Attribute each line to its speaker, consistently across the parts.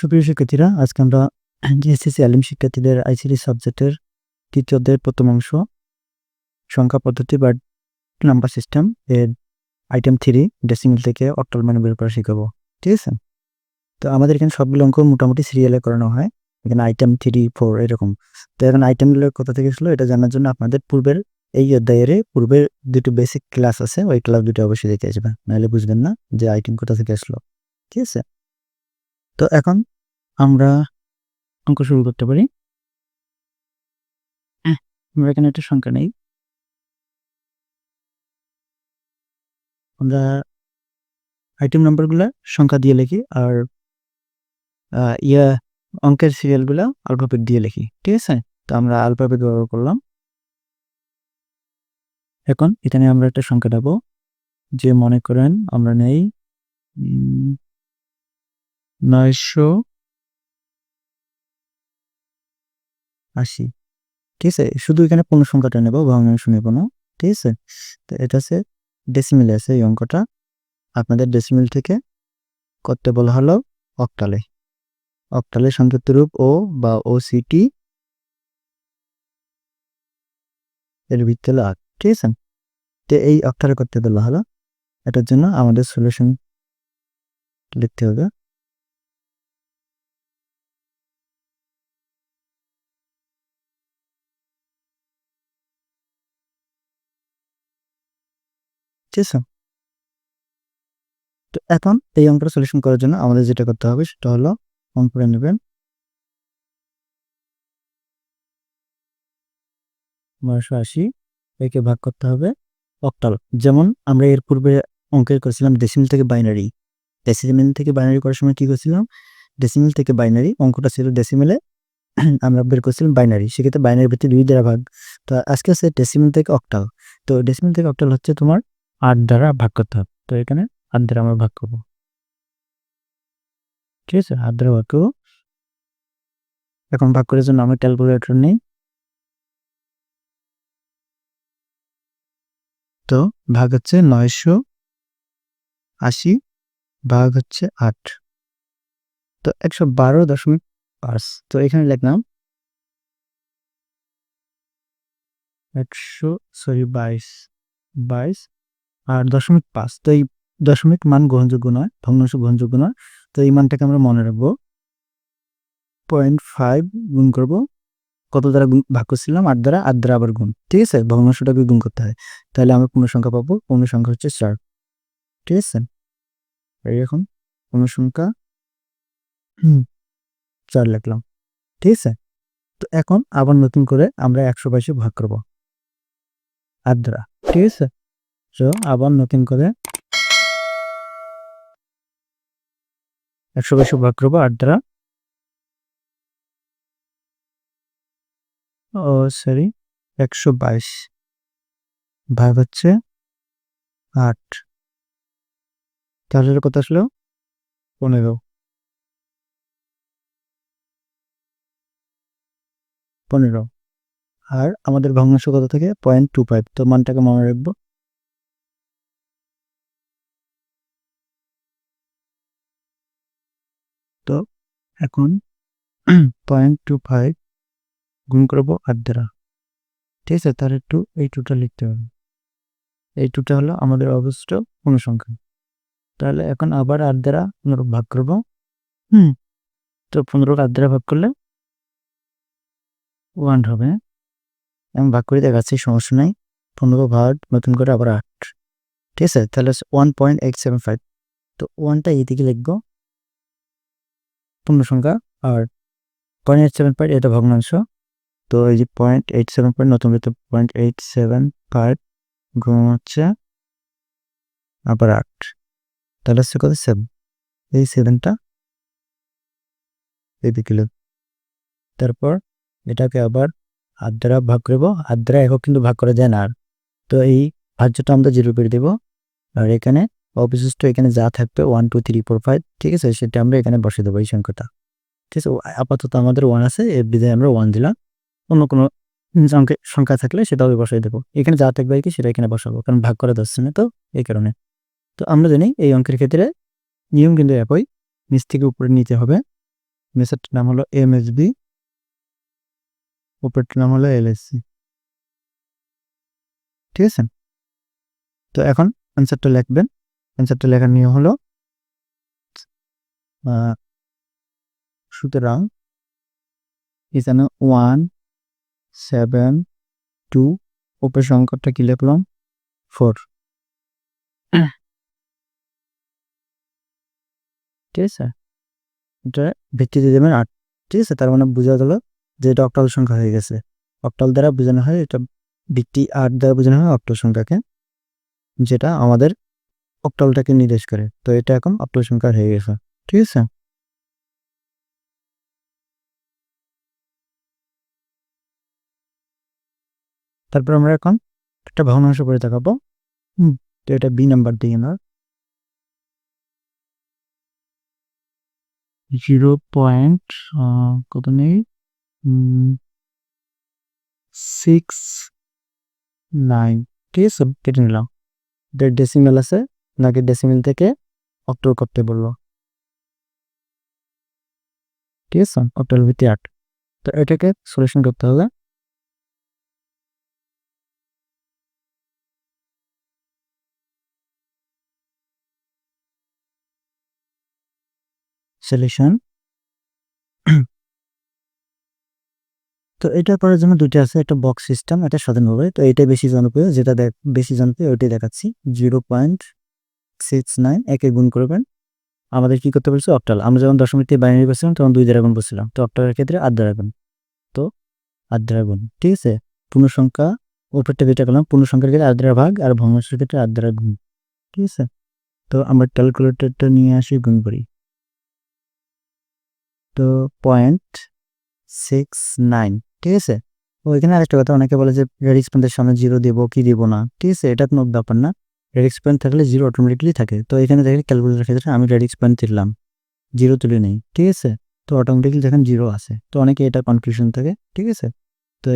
Speaker 1: সুপ্রিয় শিক্ষার্থীরা, আজকে আমরা এসএসসি আলিম শিক্ষার্থীদের আইসিটি সাবজেক্টের তৃতীয় অধ্যায়ের প্রথম অংশ, সংখ্যা পদ্ধতি বা নাম্বার সিস্টেম এর আইটেম থ্রি ডেসিমিল থেকে অক্টাল মানে বের করা শিখাবো, ঠিক আছে? তো আমাদের এখানে সবগুলো অঙ্ক মোটামুটি সিরিয়ালে করানো হয়, এখানে আইটেম থ্রি ফোর এরকম। তো এখন আইটেমগুলো কোথা থেকে এসলো এটা জানার জন্য আপনাদের পূর্বের এই অধ্যায়ের পূর্বের দুটো বেসিক ক্লাস আছে, ওই ক্লাস দুটো অবশ্যই দেখে আসবেন, নাহলে বুঝবেন না যে আইটেম কোথা থেকে আসলো ঠিক আছে? তো এখন আমরা অঙ্ক শুরু করতে পারি। আমরা এখানে একটা সংখ্যা নেই। আমরা আইটেম নাম্বারগুলো সংখ্যা দিয়ে লিখি আর ইয়া অঙ্কের সিরিয়ালগুলো আলফাবেট দিয়ে লিখি, ঠিক আছে? তো আমরা আলফাবেট ব্যবহার করলাম। এখন এখানে আমরা একটা সংখ্যা দেবো। যে মনে করেন আমরা নেই নয়শো আশি। ঠিক আছে? শুধু এখানে পূর্ণ সংখ্যাটা নেব ভগ্নাংশ নেব না ঠিক আছে? তো এটা আছে ডেসিমিলে আছে এই অঙ্কটা। আপনাদের ডেসিমিল থেকে করতে বলা হলো? অক্টালে অক্টালে সংক্ষিপ্ত রূপ ও বা ও সিটি এর ভিত্তি আট। ঠিক আছে? তো এই অক্টালে করতে বলা হলো? এটার জন্য আমাদের সলিউশন লিখতে হবে। ঠিক আছে। তো এখন এই অঙ্কটা সলিউশন করার জন্য আমাদের যেটা করতে হবে সেটা হলো অঙ্কটা নেবেন। নয়শো আশি, একে ভাগ করতে হবে অক্টাল যেমন আমরা এর পূর্বে অঙ্কের করেছিলাম ডেসিমিল থেকে বাইনারি ডেসিমিল থেকে বাইনারি করার সময় কি করছিলাম? ডেসিমিল থেকে বাইনারি অঙ্কটা ছিল ডেসিমিলে আমরা বের করছিলাম বাইনারি সেক্ষেত্রে বাইনারি ভিত্তি দুই দ্বারা ভাগ। তো আজকে আছে ডেসিমিল থেকে অক্টাল তো ডেসিমিল থেকে অক্টাল হচ্ছে তোমার আট দ্বারা ভাগ করতে হবে। তো এখানে আট দ্বারা আমরা ভাগ করব। ঠিক আছে? আট দ্বারা ভাগ করব। এখন ভাগ করার জন্য আমরা ক্যালকুলেটর নেই। তো ভাগ হচ্ছে নয়শো আশি, ভাগ হচ্ছে আট। তো একশো বারো দশমিক পাঁচ। তো এখানে লিখলাম একশো, সরি, বাইশ। বাইশ আর দশমিক পাঁচ, তো এই দশমিক মান গ্রহণযোগ্য নয়, ভগ্নাংশ গ্রহণযোগ্য নয়, তো এই মানটাকে আমরা মনে রাখব পয়েন্ট ফাইভ গুণ করব, কত দ্বারা ভাগ করছিলাম, আট দ্বারা আট দ্বারা আবার গুণ, ঠিক আছে? ভগ্নাংশটাকে গুণ করতে হয়, তাহলে আমরা পূর্ণ সংখ্যা পাবো পূর্ণ সংখ্যা হচ্ছে চার, ঠিক আছে? এই এখন পূর্ণ সংখ্যা চার লিখলাম, ঠিক আছে? তো এখন আবার নতুন করে আমরা একশো বাইশে ভাগ করব, আট দ্বারা, ঠিক আছে? তো আবার নতুন করে একশো বাইশে ভাগ করব আট দ্বারা। ও সরি একশো বাইশ ভাগ হচ্ছে আট। তাহলে কত আসলো? পনেরো। পনেরো। আর আমাদের ভগ্নাংশ কত থেকে? পয়েন্ট টু ফাইভ তো মানটাকে মনে রাখব তো এখন পয়েন্ট টু ফাইভ গুণ করব আট দ্বারা। ঠিক আছে তার একটু এই টুটা লিখতে হবে। এই টুটা হলো আমাদের অবশিষ্ট অনুসংখ্যা তাহলে এখন আবার আট দ্বারা পনেরো ভাগ করব। হুম, তো পনেরো আট দ্বারা ভাগ করলে ওয়ান হবে। আমি ভাগ করে দেখাচ্ছি, সমস্যা নাই। পনেরো ভাগ, নতুন করে আবার আট। ঠিক আছে, তাহলে one point eight seven five তো ওয়ানটা এদিকে লিখব। পূর্ণ সংখ্যা আর পয়েন্ট এইট সেভেন ফাইভ এটা ভগ্নাংশ। তো এই যে পয়েন্ট এইট সেভেন পয়েন্ট নতুন পয়েন্ট এইট সেভেন ফাইভ গুণ হচ্ছে আবার আট তাহলে হচ্ছে কত? সেভেন এই সেভেনটা লিখ তারপর এটাকে আবার আট দ্বারা ভাগ করব। আট দ্বারা একক কিন্তু ভাগ করা যায় না আর। তো এই ভাজ্যটা আমরা জিরো করে দেবো। আর এখানে অবশিষ্ট এখানে যা থাকবে one two three four five ঠিক আছে? সেটা আমরা এখানে বসে দেবো এই সংখ্যাটা। ঠিক আছে? আপাতত আমাদের ওয়ান আছে, এর বিধায় আমরা ওয়ান দিলাম। অন্য কোনো সংখ্যা থাকলে সেটাও বসাই দেবো। এখানে যা থাকবে আর কি, সেটা এখানে বসাবো, কারণ ভাগ করা যাচ্ছে না তো, এই কারণে। তো আমরা জানি এই অঙ্কের ক্ষেত্রে নিয়ম কিন্তু একই। নিচ থেকে উপরে নিতে হবে। মেসেজটার নাম হলো এম এস বি উপরটার নাম হলো এলএসসি ঠিক আছে? তো এখন অ্যান্সারটা লিখবেন। অ্যান্সারটা লেখার নিয়ম হলো সুতরাং এখানে ওয়ান সেভেন টু উপরের সংখ্যাটা কি লিখলাম? ফোর ঠিক আছে? এটা ভিত্তিতে দেবেন আট। ঠিক আছে, তার মানে বোঝা গেল যে এটা অক্টাল সংখ্যা হয়ে গেছে। অক্টাল দ্বারা বোঝানো হয় এটা ভিত্তি আট দ্বারা বোঝানো হয় অক্টাল সংখ্যাকে, যেটা আমাদের অক্টালটাকে নির্দেশ করে। তো এটা এখন অক্টাল সংখ্যা হয়ে গেছে। ঠিক আছে? তারপর আমরা এখন একটা ভগ্নাংশ করে দেখাবো। হুম, তো এটা বি নাম্বার দিই আমার জিরো পয়েন্ট কত নেই? সিক্স নাইন ঠিক আছে? কেটে নিলাম। ডেসিমেল আছে। নাকি ডেসিমেল থেকে অক্টোর করতে বলল। ঠিক আছে? অক্টোর ভিত্তি আট। তো এটাকে সলিউশন করতে হবে। সলিউশন তো এটা করার জন্য দুইটা আছে, একটা বক্স সিস্টেম এটা স্বাধীনভাবে। তো এটা বেশি জনপ্রিয়, যেটা বেশি জনপ্রিয়, ওইটাই দেখাচ্ছি। জিরো পয়েন্ট সিক্স নাইন একে গুণ করবেন। আমাদের কি করতে বলছে? অক্টাল আমরা যখন দশমিক থেকে বাইনারি করছিলাম, তখন দুই দ্বারা গুণ বলছিলাম। তো অক্টালের ক্ষেত্রে আট দ্বারা গুণ। তো আট দ্বারা গুণ। ঠিক আছে? পূর্ণ সংখ্যা উপরটা যেটা করলাম পূর্ণ সংখ্যার ক্ষেত্রে আট দ্বারা ভাগ আর ভগ্নাংশের ক্ষেত্রে আট দ্বারা গুণ। ঠিক আছে? তো আমরা ক্যালকুলেটরটা নিয়ে আসি, গুণ করি। তো পয়েন্ট সিক্স নাইন ঠিক আছে? ওইখানে আরেকটা কথা, অনেকে বলে যে রেড এক্সপেন্সের সামনে জিরো দিব কি দিব না। ঠিক আছে? এটা কোনো ব্যাপার না। রেড এক্সপেন্স থাকলে জিরো অটোমেটিকলি থাকে। তো এখানে দেখেন ক্যালকুলেটার ক্ষেত্রে আমি রেডিক্স এক্সপেন্স দিলাম জিরো তুলে নেই, ঠিক আছে? তো অটোমেটিকলি দেখেন জিরো আছে। তো অনেকে এটা কনফিউশন থাকে, ঠিক আছে? তো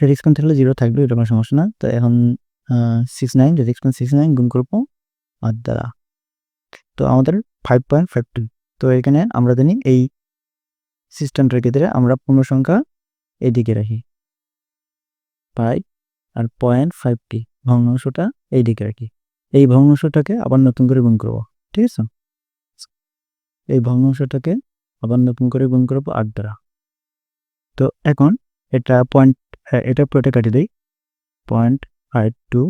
Speaker 1: রেডিক্স এক্সপেন্স থাকলে জিরো থাকবে, এটা কোনো সমস্যা না। তো এখন six nine radix expansion six nine গুণ করব আর দ্বারা। তো আমাদের ফাইভ পয়েন্ট ফাইভ টু তো এখানে আমরা জানি এই সিস্টেমটার ক্ষেত্রে আমরা পূর্ণ সংখ্যা এদিকে রাখি। পাই আর পয়েন্ট ফাইভটি ভগ্নাংশটা এইদিকে কি। এই ভগ্নাংশটাকে আবার নতুন করে গুণ করব, ঠিক আছে? এই ভগ্নাংশটাকে আবার নতুন করে গুণ করব আট দ্বারা। তো এখন এটা পয়েন্ট এটা পুরোটা কাটি দিই। পয়েন্ট ফাইভ টু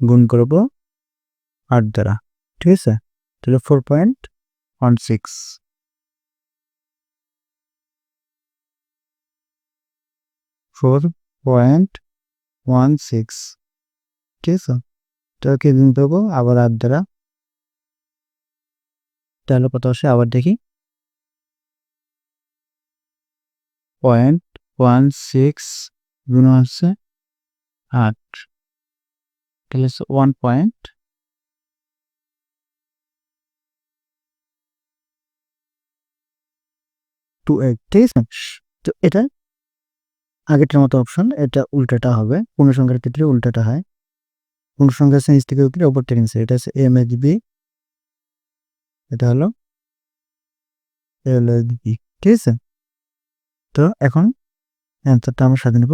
Speaker 1: গুণ করব আট দ্বারা, ঠিক আছে? তাহলে four point one six four point one six ঠিক আছে এটাকে গুণ দেবো আবার আট দ্বারা তাহলে কত আসে? আবার দেখি। পয়েন্ট ওয়ান সিক্স গুণ হচ্ছে আট। তাহলে ওয়ান পয়েন্ট টু এইট, ঠিক আছে? তো এটা আগেরটার মতো অপশন, এটা উল্টাটা হবে। পূর্ণ সংখ্যার ক্ষেত্রে উল্টাটা হয়। পূর্ণ সংখ্যার সেন্স থেকে উপরে ওপর নিচে এটা হচ্ছে এম এইচ বি এটা হলো এল এইচ বি ঠিক আছে? তো এখন অ্যান্সারটা আমরা সাথে নেব।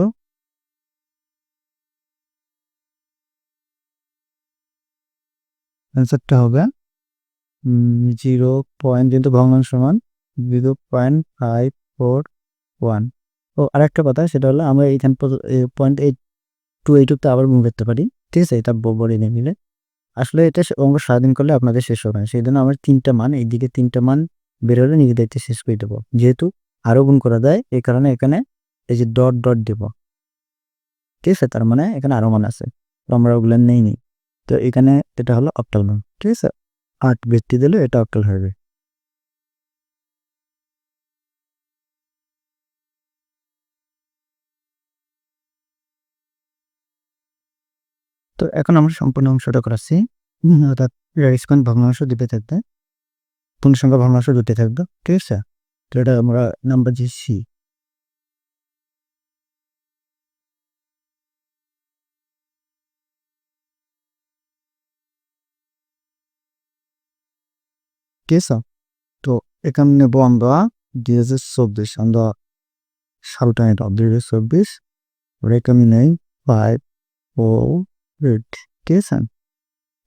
Speaker 1: অ্যান্সারটা হবে জিরো পয়েন্ট যেহেতু ভগ্নাংশ সমান zero point five four one ও, আরেকটা কথা, সেটা হলো আমরা এইখান পয়েন্ট এইট টু এইট তো আবার মুভ করতে পারি। ঠিক আছে এটা বড় নিয়ে নিলে। আসলে এটা অঙ্ক স্বাধীন করলে আপনাদের শেষ হবে না। সেই জন্য আমার তিনটা মান এইদিকে তিনটা মান বেরোলে নিজের দায়িত্বে শেষ করে দেবো। যেহেতু আরও গুণ করা যায় এই কারণে এখানে এই যে ডট ডট দেব। ঠিক আছে? তার মানে এখানে আরও মান আছে। তো আমরা ওগুলো নেই। নি তো এখানে এটা হলো অক্টাল মান। ঠিক আছে? আট ব্যক্তি দিলে এটা অক্টাল হবে তো এখন আমরা সম্পূর্ণ অংশটা করাচ্ছি। অর্থাৎ রেসপন্স ভগ্নাংশ দুটো থাকবে। পূর্ণ সংখ্যা ভগ্নাংশ দুটো থাকবে, ঠিক আছে? তো এটা আমরা নাম্বার যে সি ঠিক আছে? তো এখানে নেব আমরা দুই হাজার চব্বিশ, আমরা সালটা এটা, দুই হাজার চব্বিশ এখানে নেই ফাইভ ও এইট ঠিক আছে?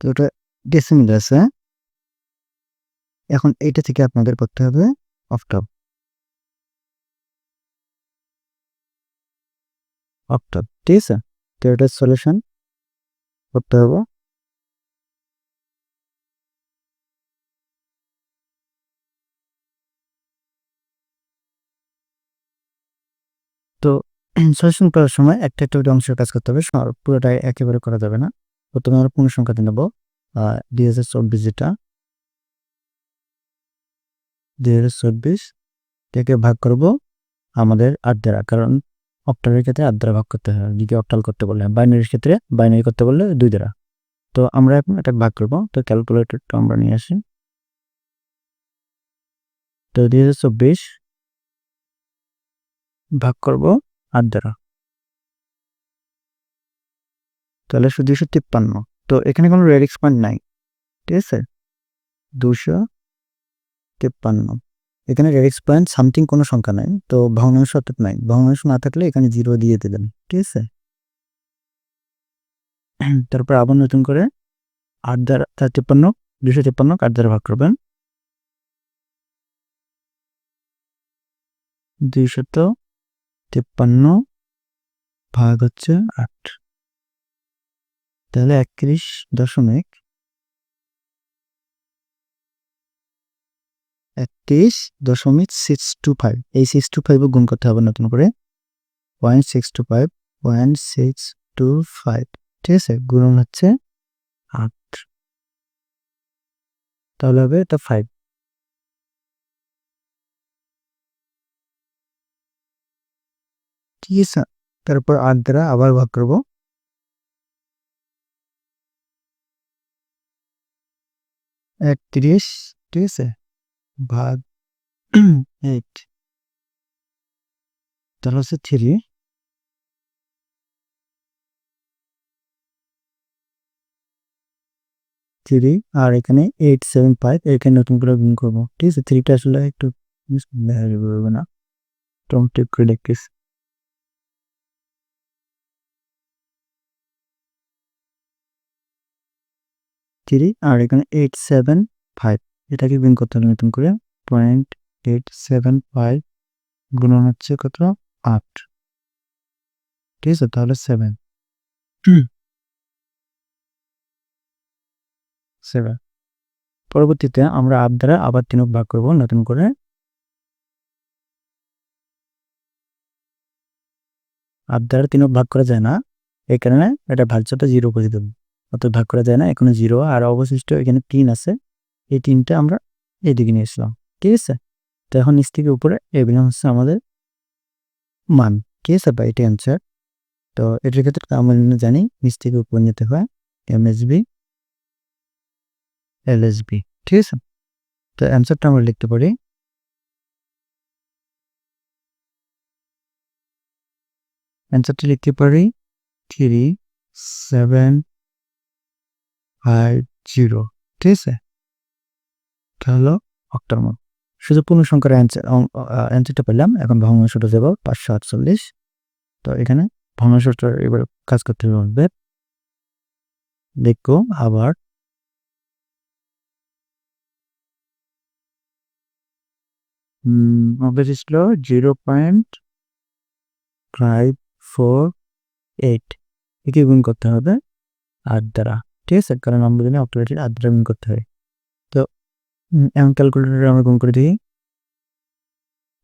Speaker 1: তো ওটা ডেসিমিল আছে। এখন এইটা থেকে আপনাদের করতে হবে অফটপ অফটপ ঠিক আছে? তো এটার সলিউশন করতে হবে তো সলিউশন করার সময় একটা একটা অংশের কাজ করতে হবে। পুরোটাই একেবারে করা যাবে না। প্রথমে আমরা পূর্ণ সংখ্যাতে নেব। দুই হাজার চব্বিশ যেটা। দুই হাজার চব্বিশ থেকে ভাগ করব আমাদের আট দ্বারা। কারণ অক্টালের ক্ষেত্রে আট দ্বারা ভাগ করতে হয়। যদি অক্টাল করতে বললে বাইনারির ক্ষেত্রে বাইনারি করতে বললে দুই দ্বারা। তো আমরা এখন এটা ভাগ করব। তো ক্যালকুলেটরটা আমরা নিয়ে আসি। তো দুই হাজার চব্বিশ ভাগ করব। আট দ্বারা তাহলে দুশো তিপ্পান্ন। তো এখানে কোনো রেড এক্সপান্ড নাই। ঠিক আছে? দুশো তিপ্পান্ন। এখানে রেড এক্সপান্ড সামথিং কোনো সংখ্যা নাই। তো ভগ্নাংশ অর্থাৎ নাই। ভগ্নাংশ না থাকলে এখানে জিরো দিয়ে দেবেন। ঠিক আছে? তারপর আবার নতুন করে আট দ্বারা চার তিপ্পান্ন দুশো তিপ্পান্ন আট দ্বারা ভাগ করবেন। দুইশত তিপ্পান্ন ভাগ হচ্ছে আট। তাহলে একত্রিশ দশমিক একত্রিশ দশমিক সিক্স টু ফাইভ এই সিক্স টু ফাইভও গুণ করতে হবে নতুন করে। Point six two five point six two five ঠিক আছে? গুণন হচ্ছে আট। তাহলে হবে এটা ফাইভ ঠিক তারপর আট আবার ভাগ করব একত্রিশ ঠিক আছে ভাগ এইট তাহলে হচ্ছে থ্রি থ্রি আর এখানে এইট সেভেন ফাইভ এখানে নতুন করে গুণ করব ঠিক আছে থ্রিটা আসলে একটু হবে না টমটিক করে দেখতেছি থ্রি আর এখানে এইট সেভেন ফাইভ এটাকে গুণ করতে হবে নতুন করে। পয়েন্ট এইট সেভেন ফাইভ গুণন হচ্ছে কত? আট। ঠিক আছে তাহলে সেভেন সেভেন পরবর্তীতে আমরা আট দ্বারা আবার তিন ভাগ করব নতুন করে। আট দ্বারা তিন ভাগ করা যায় না। এই কারণে এটা ভাজ্যটা জিরো করে দেবো। অত ভাগ করা যায় না, এখানে জিরো আর অবশিষ্ট এখানে তিন আছে। এই তিনটা আমরা এইদিকে নিয়ে এসলাম ঠিক আছে? তো এখন নিচ থেকে উপরে এগুলো হচ্ছে আমাদের মান, ঠিক আছে বা এটি অ্যান্সার তো এটার ক্ষেত্রে আমরা জানি, নিচ থেকে উপরে নিতে হয় এমএসবি এলএসবি ঠিক আছে? তো অ্যান্সারটা আমরা লিখতে পারি। অ্যান্সারটি লিখতে পারি থ্রি সেভেন ফাইভ জিরো, ঠিক আছে? এটা হলো অক্টার মান শুধু পূর্ণ সংখ্যার অ্যান্সার অ্যান্সারটা পেলাম, এখন ভগ্নাংশটা যাব পাঁচশো আটচল্লিশ। তো এখানে ভগ্নাংশটা এবার কাজ করতে হবে দেখো আবার। আমাদের ছিল zero point five four eight. একে গুণ করতে হবে আট দ্বারা। ঠিক আছে কারণ আমরা জানি অক্টোলেটের আট দ্বারা গুণ করতে হয়। তো এমন ক্যালকুলেটারে আমরা গুণ করে দিই।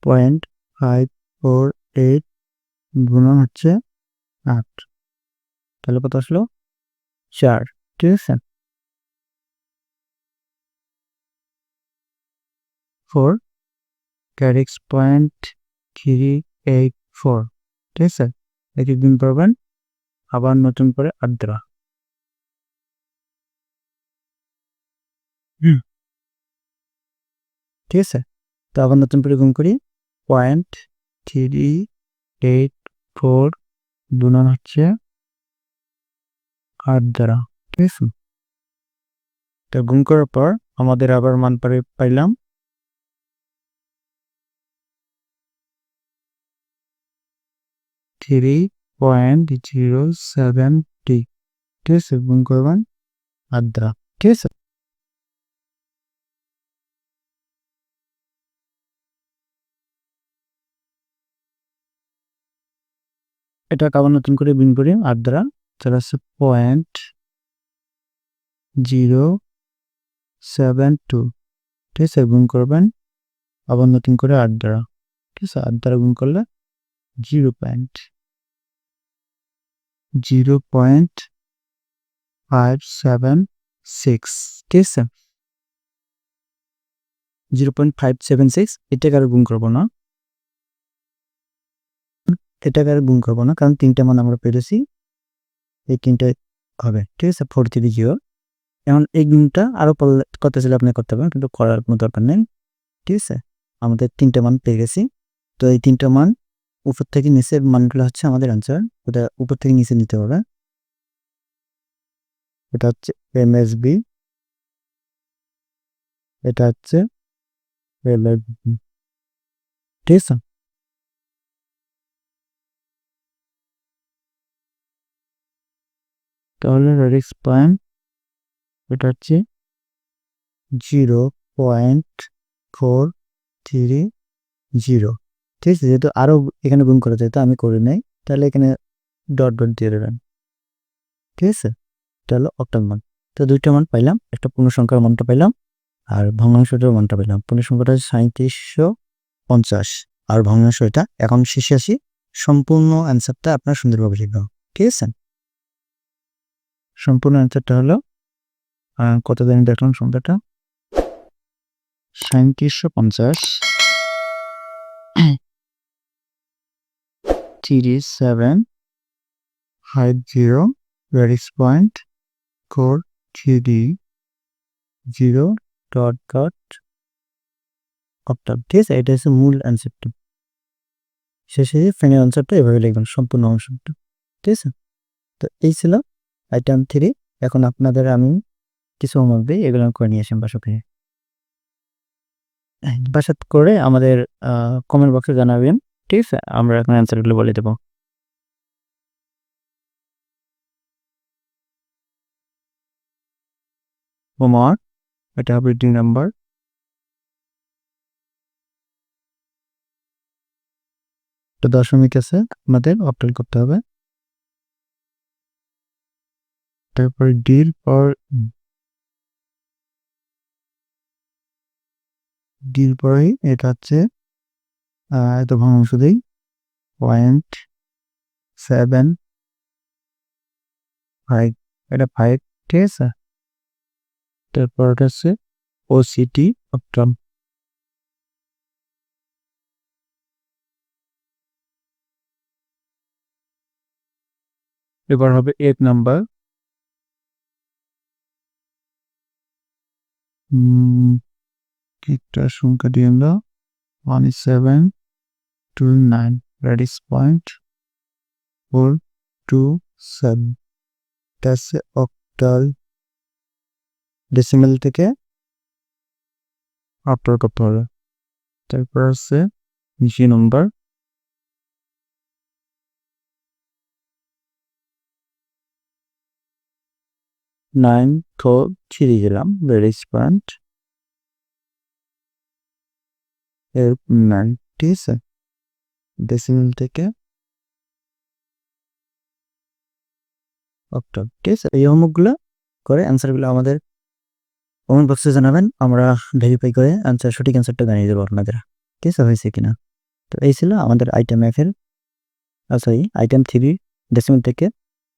Speaker 1: পয়েন্ট ফাইভ ফোর এইট গুণন হচ্ছে আট। তাহলে কত আসলো? চার। ঠিক আছে? ফোর ক্যারিক্স পয়েন্ট থ্রি এইট ফোর ঠিক আছে? একই দিন পারবেন আবার নতুন করে আট ঠিক আছে? তো আবার নতুন করে। গুণ করি পয়েন্ট থ্রি এইট ফোর দুনান হচ্ছে আট দ্বারা। ঠিক আছে? তো গুণ করার পর আমাদের আবার মান পারে পাইলাম। থ্রি পয়েন্ট জিরো সেভেন টি ঠিক আছে? গুণ করবেন আট দ্বারা। ঠিক আছে? এটা আবার নতুন করে বিন করি, আট দ্বারা। তাহলে হচ্ছে পয়েন্ট জিরো সেভেন টু ঠিক আছে, গুণ করবেন, আবার নতুন করে আট দ্বারা। ঠিক আছে, আট দ্বারা গুণ করলে zero point zero point five seven six ঠিক আছে? Zero point five seven six এটাকে আর গুণ করব না। এটাকে আর গুণ করব না, কারণ তিনটা মান আমরা পেরেছি। এই তিনটা হবে, ঠিক আছে? ফোর থ্রি জিরো এখন এই গুণটা আরও করতে চাইলে আপনি করতে পারেন, কিন্তু করার কোনো দরকার নেই, ঠিক আছে? আমাদের তিনটা মান পেয়ে গেছি। তো এই তিনটা মান উপর থেকে নিচের মানগুলো হচ্ছে আমাদের অ্যান্সার ওটা উপর থেকে নিচে নিতে হবে। এটা হচ্ছে এম এস বি এটা হচ্ছে ঠিক আছে? তাহলে রেডিক্স পয়েন্ট এটা হচ্ছে zero point four three zero ঠিক আছে, যেহেতু আরও এখানে গুণ করা যায়, তো আমি করে নেই। তাহলে এখানে ডট ডট দিয়ে দেবেন। ঠিক আছে এটা হলো অক্টাল মান। তো দুইটা মান পাইলাম, একটা পূর্ণ সংখ্যার মানটা পাইলাম, আর ভগ্নাংশটার মানটা পেলাম পূর্ণ সংখ্যাটা সাঁত্রিশশো পঞ্চাশ, আর ভগ্নাংশ এটা এখন শেষে আসি সম্পূর্ণ অ্যান্সারটা আপনার সুন্দরভাবে লিখব ঠিক আছে? সম্পূর্ণ অ্যান্সারটা হলো কত দিন দেখলাম সংখ্যাটা সাঁত্রিশশো পঞ্চাশ। Three seven. Five zero ভ্যারিক্স point four three zero dot dot octal ঠিক আছে, এটা হচ্ছে মূল অ্যান্সারটা শেষে ফাইনাল অ্যান্সারটা এভাবে লিখবেন, সম্পূর্ণ অংশটা। ঠিক আছে? তো এই ছিল আইটেম থ্রি এখন আপনাদের আমি কিছু হোমওয়ার্ক দিই এগুলো করে নিয়ে আসেন বাসা থেকে বাসাত করে আমাদের কমেন্ট বক্সে জানাবেন, ঠিক আছে? আমরা এখন অ্যান্সারগুলো বলে দেবো। হোমওয়ার্ক এটা হবে দুই নাম্বার দশমিক আছে, আমাদের অপটেল করতে হবে। তারপর ডির পর ডির পরেই এটা হচ্ছে এত ভগ্নাংশ দিই পয়েন্ট সেভেন ফাইভ, এটা ফাইভ, ঠিক আছে? তারপর এটা হচ্ছে সিটি অপটন এবার হবে এক নাম্বার একটা সংখ্যা দিয়ে আমরা one seven two nine radix point four two seven এটা হচ্ছে অক্টাল ডেসিমেল থেকে আপলোড করতে হবে। তারপর আছে জি নম্বর নাইন গেলাম রেডিস পয়েন্ট এর নাইন ঠিক আছে ডেসিমেল থেকে। অক্টোবর ঠিক আছে এই হোমওয়ার্কগুলো করে অ্যান্সারগুলো আমাদের কমেন্ট বক্সে জানাবেন, আমরা ভেরিফাই করে অ্যান্সার সঠিক অ্যান্সারটা জানিয়ে দেবো আপনাদের। ঠিক আছে, হয়েছে কিনা? তো এই ছিল আমাদের আইটেম এফের সরি আইটেম থ্রি ডেসিমেল থেকে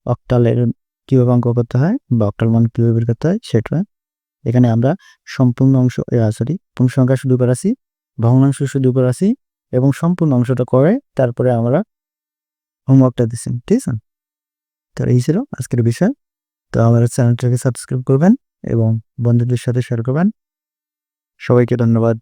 Speaker 1: অক্টালের কীভাবে অঙ্ক করতে হয় বা অক্টাল মান কীভাবে বের করতে হয় সেটা এখানে আমরা সম্পূর্ণ অংশ সরি পূর্ণ সংখ্যা শুধু উপর আসি ভগ্নাংশ শুধু উপর আসি এবং সম্পূর্ণ অংশটা করে তারপরে আমরা হোমওয়ার্কটা দিচ্ছি ঠিক আছে? তো এই ছিল আজকের বিষয়। তো আমার চ্যানেলটাকে সাবস্ক্রাইব করবেন এবং বন্ধুদের সাথে শেয়ার করবেন। সবাইকে ধন্যবাদ।